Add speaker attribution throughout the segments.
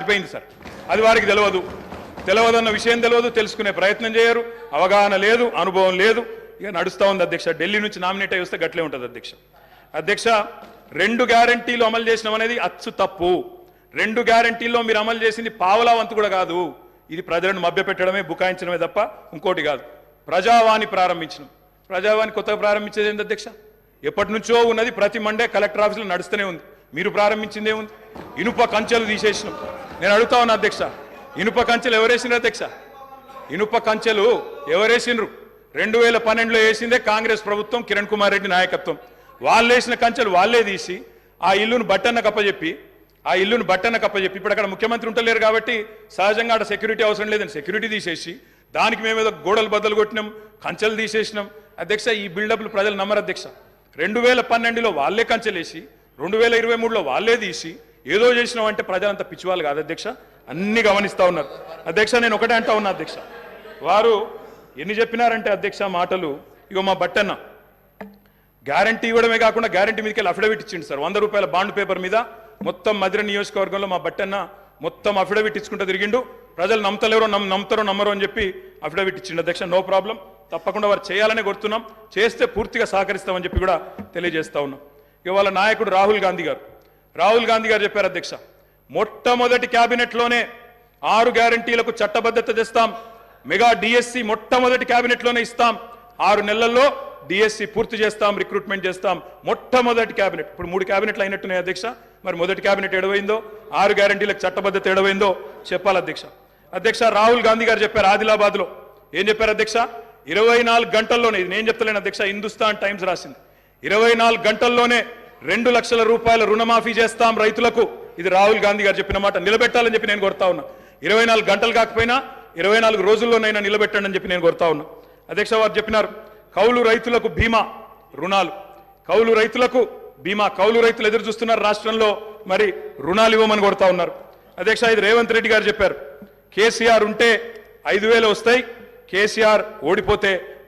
Speaker 1: అయిపోయింది సార్. అది వారికి తెలియదు తెలియదన్న విషయం తెలియదు తెలుసుకునే ప్రయత్నం చేయరు. అవగాహన లేదు అనుభవం లేదు. ఇక నడుస్తూ ఉంది అధ్యక్ష. ఢిల్లీ నుంచి నామినేట్ అయి వస్తే గట్లే ఉంటుంది అధ్యక్ష. అధ్యక్ష రెండు గ్యారంటీలు అమలు చేసినాం అనేది అచ్చు తప్పు. రెండు గ్యారంటీల్లో మీరు అమలు చేసింది పావలా వంతు కూడా కాదు. ఇది ప్రజలను మభ్యపెట్టడమే బుకాయించడమే తప్ప ఇంకోటి కాదు. ప్రజావాణి ప్రారంభించినాం. ప్రజావాణి కొత్తగా ప్రారంభించేది ఏంటి అధ్యక్ష? ఎప్పటి నుంచో ఉన్నది ప్రతి మండే కలెక్టర్ ఆఫీసులో నడుస్తూనే ఉంది. మీరు ప్రారంభించిందే ఉంది ఇనుప కంచెలు తీసేసినాం. నేను అడుగుతా ఉన్నా అధ్యక్ష. ఇనుప కంచెలు ఎవరేసినారు అధ్యక్ష? ఇనుప కంచెలు ఎవరేసిండ్రు? రెండు వేల పన్నెండులో వేసిందే కాంగ్రెస్ ప్రభుత్వం కిరణ్ కుమార్ రెడ్డి నాయకత్వం. వాళ్ళు వేసిన కంచెలు వాళ్ళే తీసి ఆ ఇల్లును బట్టన్న కప్పచెప్పి ఆ ఇల్లును బట్టన్న కప్పచెప్పి ఇప్పుడు అక్కడ ముఖ్యమంత్రి ఉంటలేరు కాబట్టి సహజంగా అక్కడ సెక్యూరిటీ అవసరం లేదని సెక్యూరిటీ తీసేసి దానికి మేమేదో గోడలు బద్దలు కొట్టినాం కంచెలు తీసేసినాం. అధ్యక్ష ఈ బిల్డప్లు ప్రజలు నమ్మరు అధ్యక్ష. రెండు వేల పన్నెండులో వాళ్ళే కంచెలేసి రెండు వేల ఇరవై మూడులో వాళ్ళే తీసి ఏదో చేసినాం అంటే ప్రజలంతా పిచ్చివాళ్ళు కాదు అధ్యక్ష. అన్ని గమనిస్తా ఉన్నారు. అధ్యక్ష నేను ఒకటే అంటా ఉన్నా అధ్యక్ష. వారు ఎన్ని చెప్పినారంటే అధ్యక్ష మాటలు. ఇగో మా బట్టన్న. గ్యారంటీ ఇవ్వడమే కాకుండా గ్యారంటీ మీదకి వెళ్ళి అఫిడవిట్ ఇచ్చిండు సార్. వంద రూపాయల బాండ్ పేపర్ మీద మొత్తం మధుర నియోజకవర్గంలో మా బట్టన్న మొత్తం అఫిడవిట్ ఇచ్చుకుంటూ తిరిగిండు. ప్రజలు నమ్మతలేరో నమ్ నమ్ముతారో నమ్మరో అని చెప్పి అఫిడవిట్ ఇచ్చిండు అధ్యక్ష. No problem. తప్పకుండా వారు చేయాలనే కోరుతున్నాం. చేస్తే పూర్తిగా సహకరిస్తామని చెప్పి కూడా తెలియజేస్తా ఉన్నాం. ఇక వాళ్ళ నాయకుడు రాహుల్ గాంధీ గారు. రాహుల్ గాంధీ గారు చెప్పారు అధ్యక్ష మొట్టమొదటి క్యాబినెట్లోనే ఆరు గ్యారంటీలకు చట్టబద్ధత తెస్తాం మెగా డిఎస్సి మొట్టమొదటి క్యాబినెట్లోనే ఇస్తాం ఆరు నెలల్లో డిఎస్సి పూర్తి చేస్తాం రిక్రూట్మెంట్ చేస్తాం మొట్టమొదటి క్యాబినెట్. ఇప్పుడు మూడు క్యాబినెట్లు అయినట్టున్నాయి అధ్యక్ష మరి మొదటి క్యాబినెట్ ఎడవైందో ఆరు గ్యారంటీలకు చట్టబద్ధత ఎడవైందో చెప్పాలి అధ్యక్ష. అధ్యక్ష రాహుల్ గాంధీ గారు చెప్పారు ఆదిలాబాద్లో. ఏం చెప్పారు అధ్యక్ష? ఇరవై నాలుగు గంటల్లోనే ఇది నేను చెప్తలేను అధ్యక్ష హిందుస్థాన్ టైమ్స్ రాసింది. ఇరవై నాలుగు గంటల్లోనే రెండు లక్షల రూపాయల రుణమాఫీ చేస్తాం రైతులకు. ఇది రాహుల్ గాంధీ గారు చెప్పిన మాట. నిలబెట్టాలని చెప్పి నేను కోరుతా ఉన్నా. ఇరవై నాలుగు గంటలు కాకపోయినా ఇరవై నాలుగు రోజుల్లోనైనా నిలబెట్టండి అని చెప్పి నేను కోరుతా ఉన్నా. అధ్యక్ష వారు చెప్పినారు కౌలు రైతులకు బీమా రుణాలు. కౌలు రైతులకు బీమా కౌలు రైతులు ఎదురు చూస్తున్నారు రాష్ట్రంలో మరి రుణాలు ఇవ్వమని కోరుతా ఉన్నారు. అధ్యక్ష ఇది రేవంత్ రెడ్డి గారు చెప్పారు. కేసీఆర్ ఉంటే ఐదు వేలు వస్తాయి కేసీఆర్ ఓడిపోతే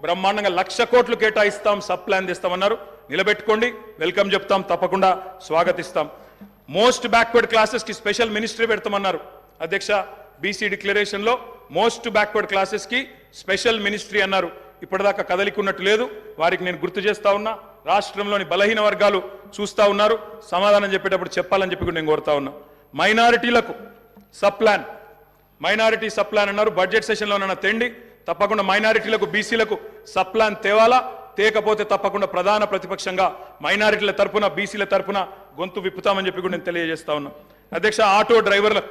Speaker 1: బ్రహ్మాండంగా లక్ష కోట్లు కేటాయిస్తాం సబ్ ప్లాన్ తెస్తామన్నారు. నిలబెట్టుకోండి వెల్కమ్ చెప్తాం తప్పకుండా స్వాగతిస్తాం. మోస్ట్ బ్యాక్వర్డ్ క్లాసెస్కి స్పెషల్ మినిస్ట్రీ పెడతామన్నారు. అధ్యక్ష బీసీ డిక్లరేషన్లో మోస్ట్ బ్యాక్వర్డ్ క్లాసెస్కి స్పెషల్ మినిస్ట్రీ అన్నారు. ఇప్పటిదాకా కదలికున్నట్టు లేదు. వారికి నేను గుర్తు చేస్తా ఉన్నా రాష్ట్రంలోని బలహీన వర్గాలు చూస్తా ఉన్నారు. సమాధానం చెప్పేటప్పుడు చెప్పాలని చెప్పి నేను కోరుతా ఉన్నా. మైనారిటీలకు sub plan. Minority sub plan అన్నారు. బడ్జెట్ సెషన్లో నన్న తెండి. తప్పకుండా మైనారిటీలకు బీసీలకు సప్లాన్ తేవాలా? తేకపోతే తప్పకుండా ప్రధాన ప్రతిపక్షంగా మైనారిటీల తరపున బీసీల తరపున గొంతు విప్పుతామని చెప్పి కూడా నేను తెలియజేస్తా ఉన్నా. అధ్యక్ష ఆటో డ్రైవర్లకు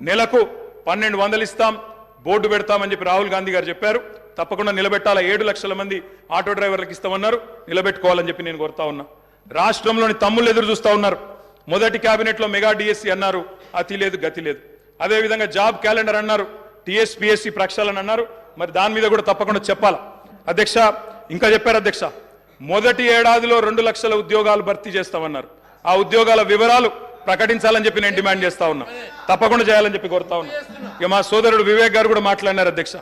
Speaker 1: నెలకు పన్నెండు వందలు ఇస్తాం బోర్డు పెడతామని చెప్పి రాహుల్ గాంధీ గారు చెప్పారు. తప్పకుండా నిలబెట్టాలా? ఏడు లక్షల మంది ఆటో డ్రైవర్లకు ఇస్తామన్నారు. నిలబెట్టుకోవాలని చెప్పి నేను కోరుతా ఉన్నా. రాష్ట్రంలోని తమ్ముళ్ళు ఎదురు చూస్తూ ఉన్నారు. మొదటి క్యాబినెట్లో మెగా డిఎస్సి అన్నారు. అతి లేదు గతి లేదు. అదేవిధంగా జాబ్ క్యాలెండర్ అన్నారు. టీఎస్పీఎస్సీ ప్రక్షాళన అన్నారు. మరి దాని మీద కూడా తప్పకుండా చెప్పాలా? అధ్యక్ష ఇంకా చెప్పారు అధ్యక్ష? మొదటి ఏడాదిలో రెండు లక్షల ఉద్యోగాలు భర్తీ చేస్తామన్నారు. ఆ ఉద్యోగాల వివరాలు ప్రకటించాలని చెప్పి నేను డిమాండ్ చేస్తా ఉన్నా. తప్పకుండా చేయాలని చెప్పి కోరుతా ఉన్నా. ఇక మా సోదరుడు వివేక్ గారు కూడా మాట్లాడినారు అధ్యక్ష.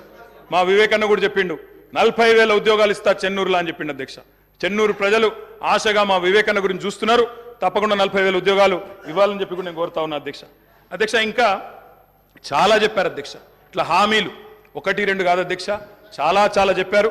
Speaker 1: మా వివేక్ అన్న కూడా చెప్పిండు నలభై వేల ఉద్యోగాలు ఇస్తా చెన్నూరులో అని చెప్పిండు అధ్యక్ష. చెన్నూరు ప్రజలు ఆశగా మా వివేకన్న గురించి చూస్తున్నారు. తప్పకుండా నలభై వేల ఉద్యోగాలు ఇవ్వాలని చెప్పి కూడా నేను కోరుతా ఉన్నా అధ్యక్ష. అధ్యక్ష ఇంకా చాలా చెప్పారు అధ్యక్ష. ఇట్లా హామీలు ఒకటి రెండు కాదు అధ్యక్ష. చాలా చాలా చెప్పారు.